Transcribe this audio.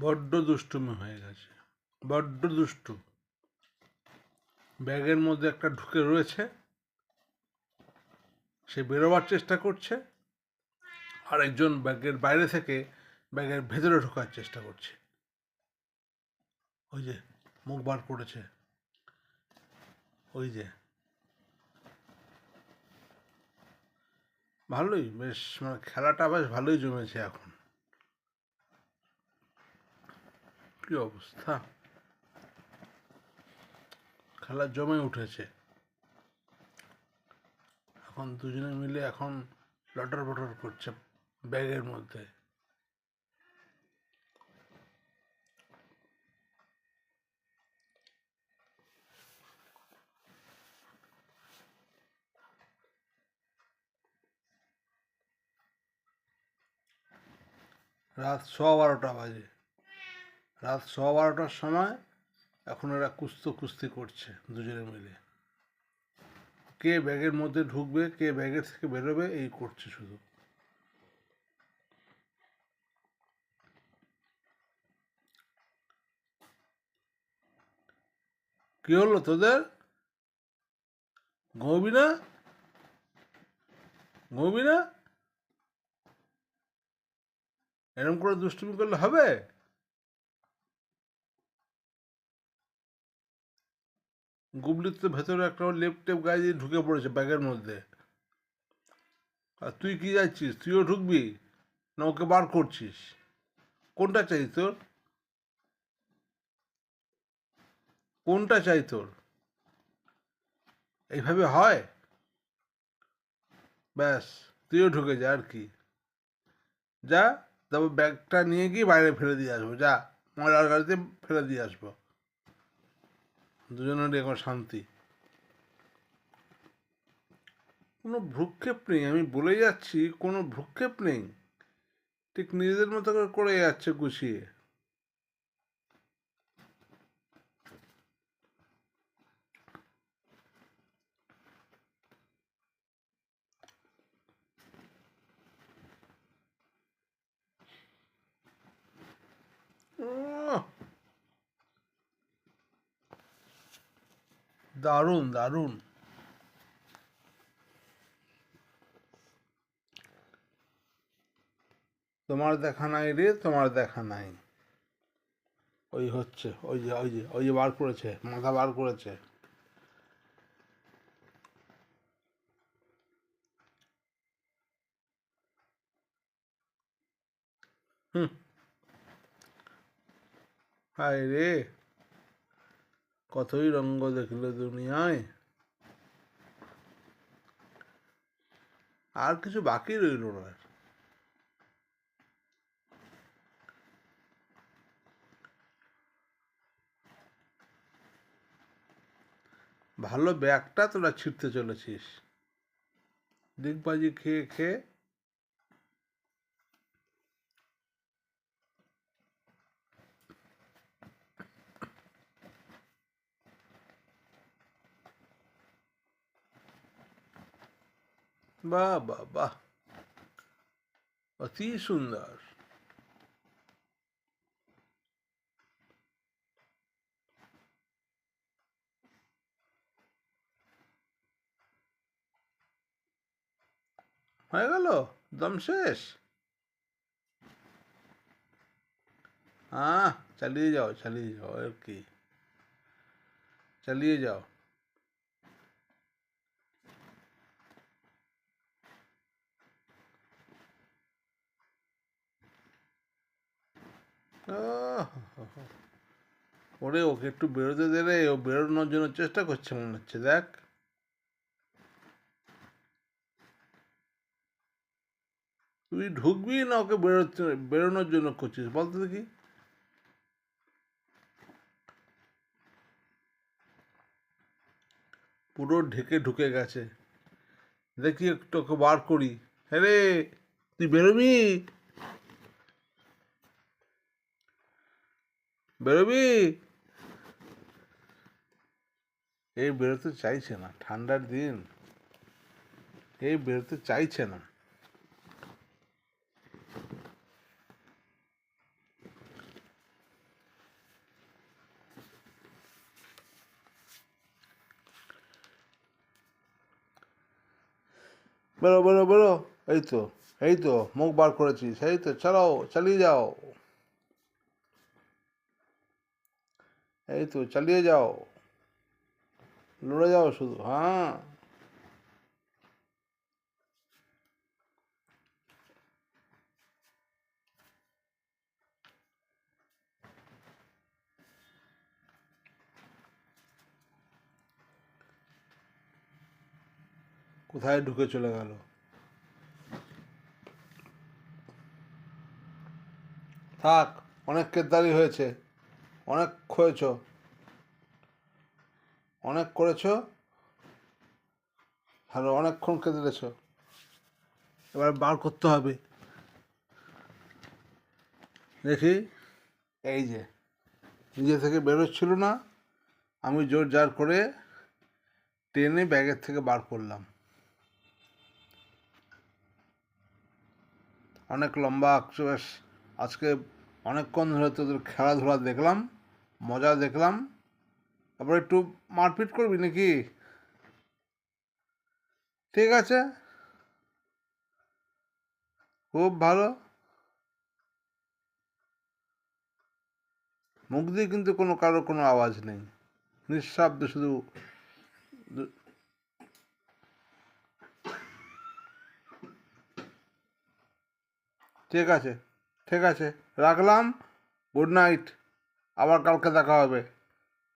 বড্ড দুষ্টুমি হয়ে গেছে। বড্ড দুষ্টু। ব্যাগের মধ্যে একটা ঢুকে রয়েছে। সে বেরোবার চেষ্টা করছে। আর একজন ব্যাগের বাইরে থেকে ব্যাগের ভেতরে ঢোকার চেষ্টা করছে। ওই যে মুখ বার করেছে। ওই যে। ভালোই, বেশ মানে খেলাটা বেশ ভালোই জমেছে এখন। কি অবস্থা? খেলা জমে উঠেছে। এখন দুজনে মিলে এখন লটর বটর করছে ব্যাগের মধ্যে। রাত সোয়া বারোটা বাজে। রাত সোয়া বারোটার সময় এখন এরা কুস্তো কুস্তি করছে দুজনে মিলে। কে ব্যাগের মধ্যে ঢুকবে, কে ব্যাগের থেকে বেরোবে, এই করছে শুধু। কি হলো তোদের? ঘুমবি না? ঘুমবি না? এরকম করে দুষ্টুমি করলে হবে? গুবলির তো ভেতরে একটা লেপ টেপ গায়ে দিয়ে ঢুকে পড়েছে ব্যাগের মধ্যে। আর তুই কি যাচ্ছিস? তুইও ঢুকবি? না ওকে বার করছিস? কোনটা চাই তোর? কোনটা চাই তোর? এইভাবে হয়? ব্যাস, তুইও ঢুকে যা আর কি। যা, তারপর ব্যাগটা নিয়ে গিয়ে বাইরে ফেলে দিয়ে আসব। যা, ময়লার গাড়িতে ফেলে দিয়ে আসব। দুজনেরই এখন শান্তি। কোনো ভ্রুক্ষেপ নেই, আমি বলে যাচ্ছি, কোনো ভ্রুক্ষেপ নেই। ঠিক নিজেদের মতো করে যাচ্ছে, গুছিয়ে। দারুণ দারুণ। তোমার দেখা নাই রে, তোমার দেখা নাই। ওই হচ্ছে, ওই যে ওই যে ওই যে বার করেছে, মাথা বার করেছে। হুম। হায় রে। কতই রঙ্গ দেখলে দুনিয়ায়। আর কিছু বাকি রইল না। ভালো ব্যাগটা তোরা ছিঁড়তে চলেছিস। ডিগবাজি খেয়ে খেয়ে বাহ বাহ বাহ অতি সুন্দর হয়ে গেল দম শেষ হ্যাঁ চালিয়ে যাও চালিয়ে যাও আর কি চালিয়ে যাও ওরে, ওকে একটু বেরোতে দে রে, ও বেরোনোর জন্য চেষ্টা করছে মনে হচ্ছে, দেখ। তুই ঢুকবি না ওকে বেরোতে, বেরোনোর জন্য করছিস, বলতো দেখি। পুরো ঢেকে ঢুকে গেছে। দেখি একটু ওকে বার করি। হ্যাঁ রে, তুই বেরোবি? বেরোবি? এই বেরোতে চাইছে না, ঠান্ডার দিন। এই বেরোতে চাইছে না। বেরো বেরো বেরো। এই তো এই তো, মুখ বার করেছিস। এই তো, চালাও, চালিয়ে যাও। এই তো, চালিয়ে যাও। লড়ে যাও শুধু হ্যাঁ। কোথায় ঢুকে চলে গেল? থাক, অনেক কেদারি হয়েছে। অনেক খয়েছ অনেক করেছ? ভালো অনেকক্ষণ কেঁদেছ এবার বার করতে হবে। দেখি। এই যে, নিজে থেকে বেরোচ্ছিল না। আমি জোর জার করে টেনে ব্যাগের থেকে বার করলাম। অনেক লম্বা বেশ আজকে অনেকক্ষণ ধরে তোদের খেলাধুলা দেখলাম। মজা দেখলাম। তারপরে একটু মারপিট করবি নাকি? ঠিক আছে। খুব ভালো। মুখ দিয়ে কিন্তু কোনো কারও কোনো আওয়াজ নেই। নিঃশব্দে শুধু ঠিক আছে ঠিক আছে। রাখলাম। Good night. আবার কালকে দেখা হবে।